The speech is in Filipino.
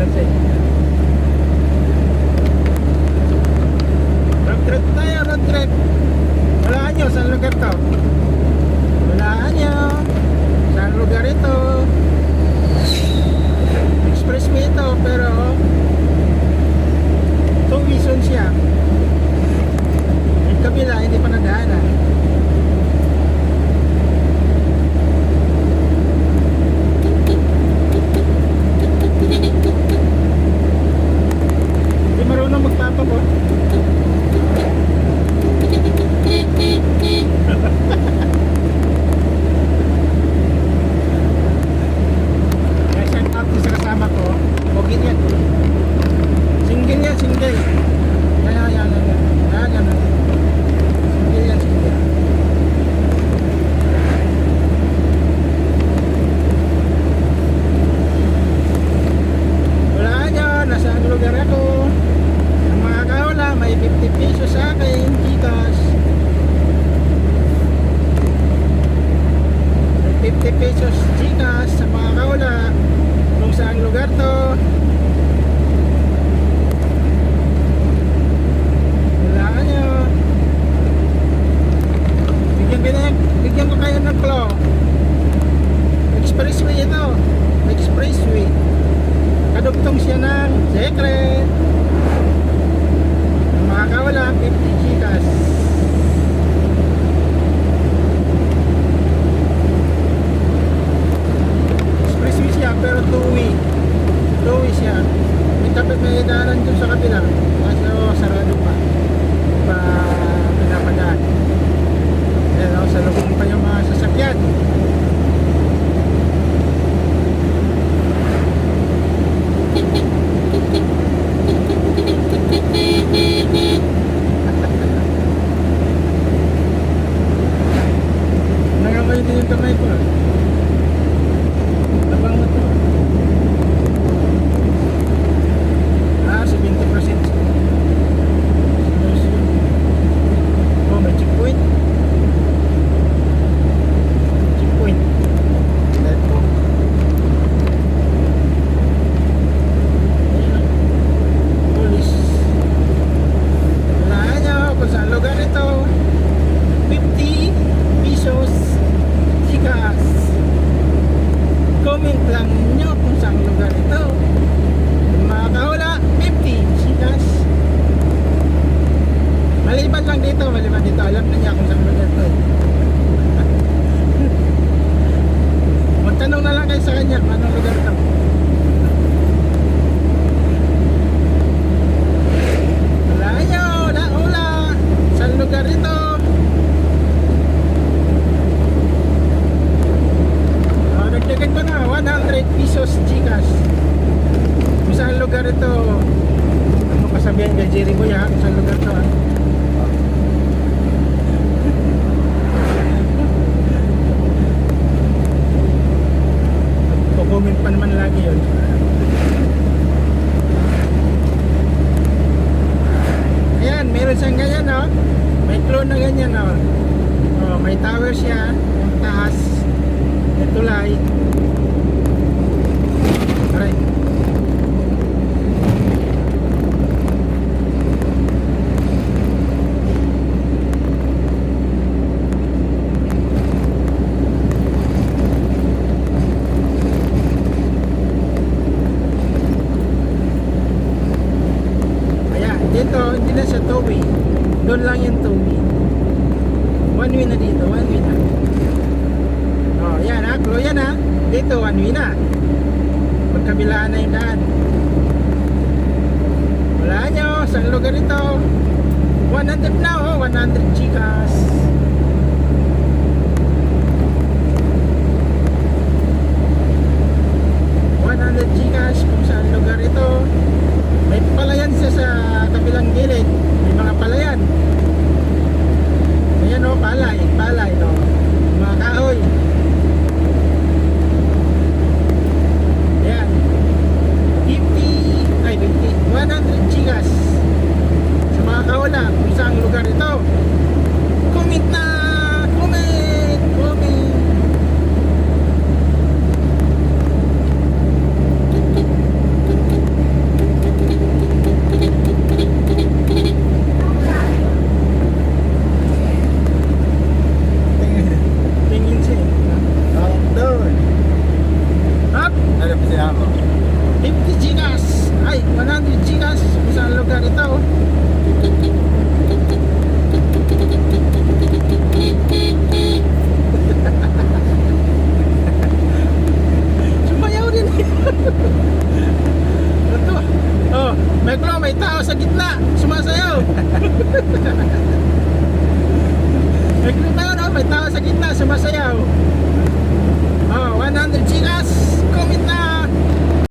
Gracias. Yan, single. Yan, yan, yan. Yan, yan. yan. Single yan, single. Wala nyo, nasa ang lugar ako. Ang mga kaula, may 50 pesos sa akin. May 50 pesos Gcash sa mga kaula. Kung saan lugar to. Alam na niya kung saan lugar ito. Magtanong na lang kayo sa kanya kung anong lugar ito. Wala nyo, wala, wala. Saan lugar ito? Oh, nagdagan ko na, 100 pesos Gcash. Kung saan lugar ito? Ano pa sabihin kay Jerry Kuya? Kung saan lugar ito? ah? Naman lagi yun. Ayan, meron siyang ganyan, no? May clone na ganyan, no? Oh, may tower siya, yung taas. May tulay. Aray. Ayan, dito, hindi na siya two-way. Doon lang yung two-way. One way na dito, one way na. Oh, yan ha, Klo yan ha. Dito, one way na. Magkabilaan na yung daan. Wala nyo, saan lugar ito? 100 na oh, 100 chicas. isda dito oh. Din. Ito oh, oh May klo, may tao sa gitna. Sumasayaw. May klo tayo no? May tao sa gitna, sumasayaw. Oh, 100 gigas. Comment na